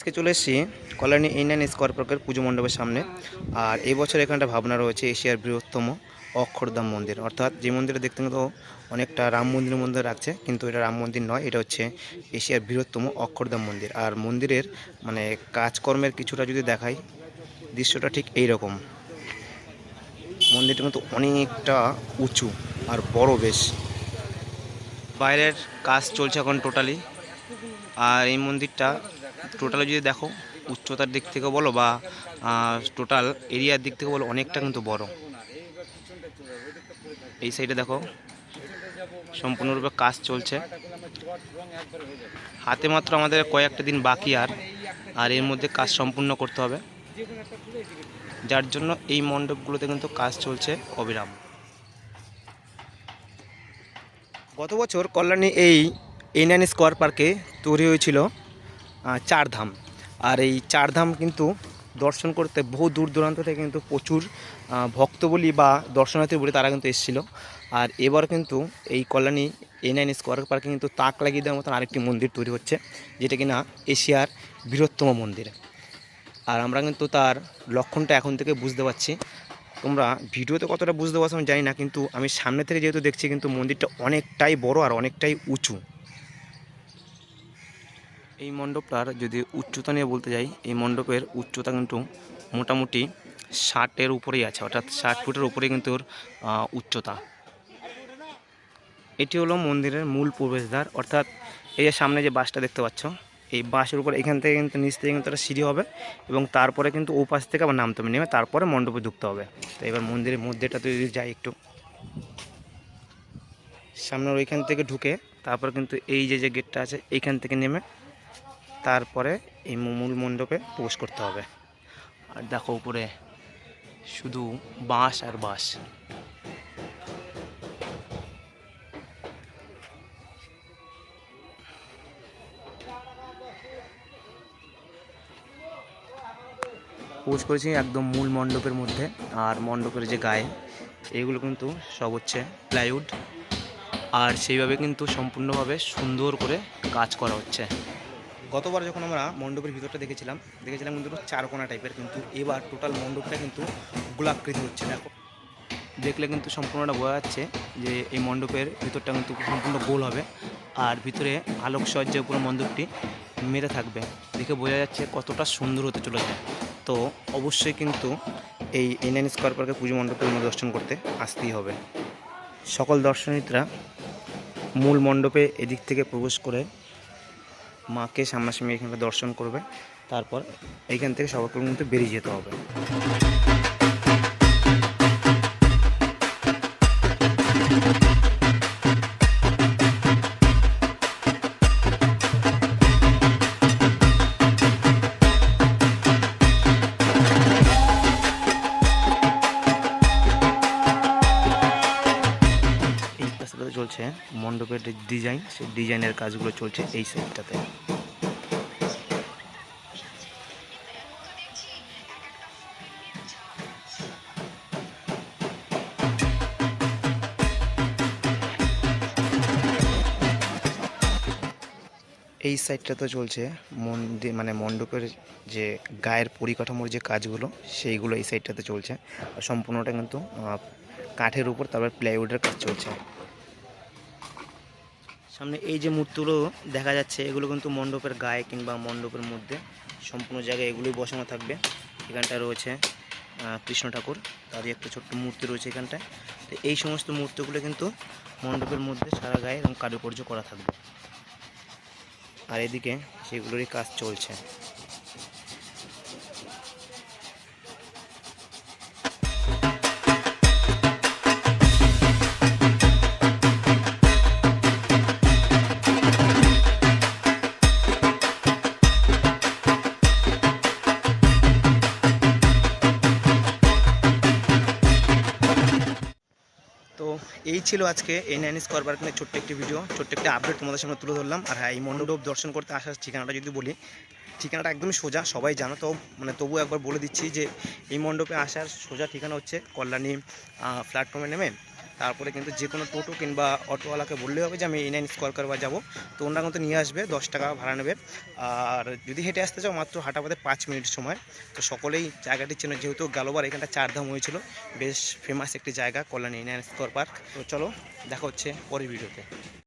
আজকে চলে এসেছি কল্যাণী ইন্ডিয়ান স্কোয়ার পার্কের পুজো মণ্ডপের সামনে। আর এই বছর এখানটা ভাবনা রয়েছে এশিয়ার বৃহত্তম অক্ষরধাম মন্দির। অর্থাৎ যে মন্দিরে দেখতে কিন্তু অনেকটা রাম মন্দিরের মধ্যে রাখছে কিন্তু এটা রাম মন্দির নয়, এটা হচ্ছে এশিয়ার বৃহত্তম অক্ষরধাম মন্দির। আর মন্দিরের মানে কাজকর্মের কিছুটা যদি দেখাই, দৃশ্যটা ঠিক এই রকম মন্দিরটা কিন্তু অনেকটা উঁচু আর বড় বেশ। বাইরের কাজ চলছে এখন টোটালি। আর এই মন্দিরটা টোটালি যদি দেখো, উচ্চতার দিক থেকে বলো বা টোটাল এরিয়ার দিক থেকে বলো, অনেকটা কিন্তু বড়। এই সাইডে দেখো, সম্পূর্ণরূপে কাজ চলছে। হাতে মাত্র আমাদের কয়েকটা দিন বাকি আর আর এর মধ্যে কাজ সম্পূর্ণ করতে হবে। যার জন্য এই মণ্ডপগুলোতে কিন্তু কাজ চলছে অবিরাম। গত বছর কল্যাণী এই ইন্ডিয়ান স্কোয়ার পার্কে তৈরি হয়েছিল আহ, চার ধাম আর এই চার ধাম কিন্তু দর্শন করতে বহু দূর দূরান্ত থেকে কিন্তু প্রচুর ভক্ত বলি বা দর্শনার্থী বলি তারা কিন্তু এসেছিল। আর এবার কিন্তু এই কল্যাণী ইন্ডিয়ান স্কোয়ার পার্কে কিন্তু তাক লাগিয়ে দেওয়ার মতন আরেকটি মন্দির তৈরি হচ্ছে যেটা কিনা এশিয়ার বৃহত্তম মন্দির। আর আমরা কিন্তু তার লক্ষণটা এখন থেকে বুঝতে পারছি। তোমরা ভিডিওতে কতটা বুঝতে পারছ আমি জানি না কিন্তু আমি সামনে থেকে যেহেতু দেখছি কিন্তু মন্দিরটা অনেকটাই বড় আর অনেকটাই উঁচু। এই মণ্ডপটার যদি উচ্চতা নিয়ে বলতে যাই, এই মণ্ডপের উচ্চতা কিন্তু মোটামুটি ষাটের উপরেই আছে, অর্থাৎ ষাট ফুটের উপরেই কিন্তু ওর উচ্চতা। এটি হলো মন্দিরের মূল প্রবেশদ্বার, অর্থাৎ এই যে সামনে যে বাসটা দেখতে পাচ্ছ, এই বাসের উপর এখান থেকে কিন্তু নিচ থেকে কিন্তু একটা সিঁড়ি হবে এবং তারপরে কিন্তু ও পাশ থেকে আবার নামতে হবে, নেমে তারপরে মণ্ডপে ঢুকতে হবে। তো এবার মন্দিরের মধ্যেটাতে যদি যাই একটু, সামনের ওইখান থেকে ঢুকে তারপর কিন্তু এই যে যে গেটটা আছে, এইখান থেকে নেমে তারপরে এই মূল মণ্ডপে প্রবেশ করতে হবে। আর দেখো উপরে শুধু বাঁশ আর বাঁশ। প্রবেশ করেছি একদম মূল মণ্ডপের মধ্যে আর মণ্ডপের যে গায়ে, এগুলো কিন্তু সব হচ্ছে প্লাইউড। আর সেইভাবে কিন্তু সম্পূর্ণভাবে সুন্দর করে কাজ করা হচ্ছে। গতবার যখন আমরা মণ্ডপের ভিতরটা দেখেছিলাম দেখেছিলাম কিন্তু চারকোনা টাইপের কিন্তু এবার টোটাল মণ্ডপটা কিন্তু গোলাকৃতি হচ্ছে, দেখো। দেখলে কিন্তু সম্পূর্ণটা বোঝা যাচ্ছে যে এই মণ্ডপের ভিতরটা কিন্তু সম্পূর্ণ গোল হবে আর ভিতরে আলোকসজ্জার উপরে মণ্ডপটি মেরে থাকবে। দেখে বোঝা যাচ্ছে কতটা সুন্দর হতে চলেছে। তো অবশ্যই কিন্তু এই ইন্ডিয়ান স্কোয়ার পার্কে পুজো মণ্ডপের দর্শন করতে আসতেই হবে। সকল দর্শনার্থীরা মূল মণ্ডপে এদিক থেকে প্রবেশ করে মাকে সামনাসামনি এখানে দর্শন করবে। তারপর এইখান থেকে সবাইকে কিন্তু বেরিয়ে যেতে হবে। চলছে, মণ্ডপের ডিজাইন সেই ডিজাইনের কাজগুলো চলছে এই সাইডটাতে এই সাইডটাতে চলছে মন্দির মানে মণ্ডপের যে গায়ের পরিকাঠামোর যে কাজগুলো, সেইগুলো এই সাইডটাতে চলছে। আর সম্পূর্ণটা কিন্তু কাঠের উপর, তারপর প্লাইউডের কাজ চলছে। সামনে এই যে মূর্তিগুলো দেখা যাচ্ছে, এগুলো কিন্তু মণ্ডপের গায়ে কিংবা মণ্ডপের মধ্যে সম্পূর্ণ জায়গায় এগুলোই বসানো থাকবে। এখানটা রয়েছে কৃষ্ণ ঠাকুর, তারই একটা ছোট্ট মূর্তি রয়েছে এখানটায়। তো এই সমস্ত মূর্তিগুলো কিন্তু মণ্ডপের মধ্যে সারা গায়ে এবং কারুকার্য করা থাকবে। আর এদিকে সেগুলোরই কাজ চলছে। এই ছিল আজকে এই নাইন স্কোয়ার ছোট্ট একটি ভিডিও ছোট্ট একটি আপডেট তোমাদের সামনে তুলে ধরলাম। আর হ্যাঁ এই মণ্ডপ দর্শন করতে আসার ঠিকানাটা যদি বলি, ঠিকানাটা একদমই সোজা, সবাই জানো তো মানে তবু একবার বলে দিচ্ছি যে এই মণ্ডপে আসার সোজা ঠিকানা হচ্ছে কল্যাণী প্ল্যাটফর্মে নেমে তারপরে কিন্তু যে কোনো টোটো কিংবা অটোওয়ালাকে বললেই হবে যে আমি এই নাইন স্কোয়ার কারবার যাব। তো ওনারা কিন্তু নিয়ে আসবে, দশ টাকা ভাড়া নেবে। আর যদি হেঁটে আসতে চাও, মাত্র হাঁটা পথে পাঁচ মিনিট সময়। তো সকলেই জায়গাটি চেনে, যেহেতু গালোবার, এখানটা চারধাম হয়েছিল। বেশ ফেমাস একটি জায়গা, কল্যাণী নাইন স্কোয়ার পার্ক। তো চলো, দেখা হচ্ছে পরের ভিডিওতে।